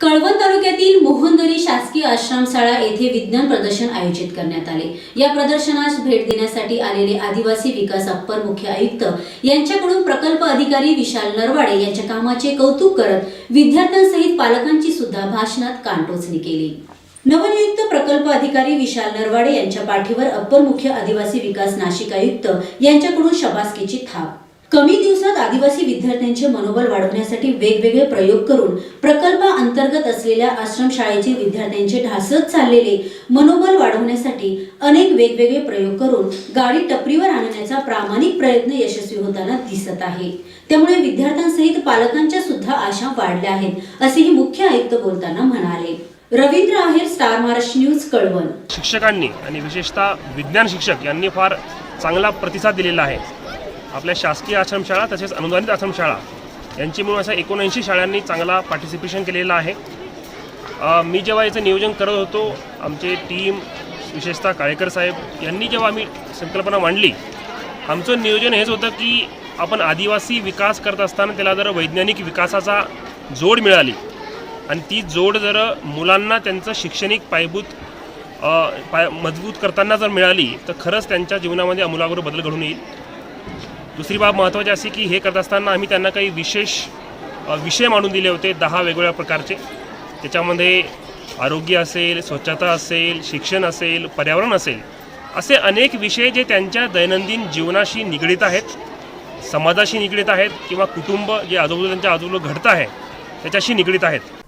कळवण तालुक्यातील मोहनदरी शासकीय आश्रमशाळा येथे विज्ञान प्रदर्शन आयोजित करण्यात आले. या प्रदर्शनास भेट देण्यासाठी आलेले आदिवासी विकास अप्पर मुख्य आयुक्त यांच्याकडून प्रकल्प अधिकारी विशाल नरवाडे यांच्या कामाचे कौतुक करत विद्यार्थ्यांसहित पालकांची सुद्धा भाषणात कानटोचणी केली. नवनियुक्त प्रकल्प अधिकारी विशाल नरवाडे यांच्या पाठीवर अप्पर मुख्य आदिवासी विकास नाशिक आयुक्त यांच्याकडून शबासकीची थाप कमी दिवसात आदिवासी विद्यार्थ्यांचे मनोबल वाढवण्यासाठी वेगवेगळे प्रयोग करून प्रकल्प अंतर्गत असलेल्या आश्रमशाळेचे विद्यार्थ्यांचे ढासत चाललेले मनोबल वाढवण्यासाठी अनेक वेगवेगळे प्रयोग करून गाडी टपरीवर आणण्याचा प्रामाणिक प्रयत्न यशस्वी होताना दिसत आहे. त्यामुळे विद्यार्थ्यांसहित पालकांच्या सुद्धा आशा वाढल्या आहेत असेही मुख्य आयुक्त बोलताना म्हणाले. Ravindra Aher star Maharashtra news Kalwan. शिक्षकांनी आणि विशेषतः विज्ञान शिक्षक यांनी फार चांगला प्रतिसाद दिलेला आहे. आपल्या शासकीय आश्रमशाळा तसेच अनुदानित आश्रमशाळा यांची मिळून अशा एकोणऐंशी शाळांनी चांगला पार्टिसिपेशन केलेलं आहे. मी जेव्हा याचं नियोजन करत होतो आमचे टीम विशेषतः काळेकर साहेब यांनी जेव्हा आम्ही संकल्पना मांडली आमचं नियोजन हेच होतं की आपण आदिवासी विकास करत असताना त्याला जर वैज्ञानिक विकासाचा जोड मिळाली आणि ती जोड जर मुलांना त्यांचं शैक्षणिक पायाभूत पाय मजबूत करताना जर मिळाली तर खरंच त्यांच्या जीवनामध्ये अमूलाग्र बदल घडून येईल. दुसरी बाब महत्त्वाची अशी की हे करत असताना आम्ही त्यांना काही विशेष विषय मांडून दिले होते दहा वेगवेगळ्या प्रकारचे. त्याच्यामध्ये आरोग्य असेल स्वच्छता असेल शिक्षण असेल पर्यावरण असेल असे अनेक विषय जे त्यांच्या दैनंदिन जीवनाशी निगडीत आहेत समाजाशी निगडीत आहेत किंवा कुटुंब जे आजूबाजूला त्यांच्या आजूबाजूला घडतं आहे त्याच्याशी निगडीत आहेत.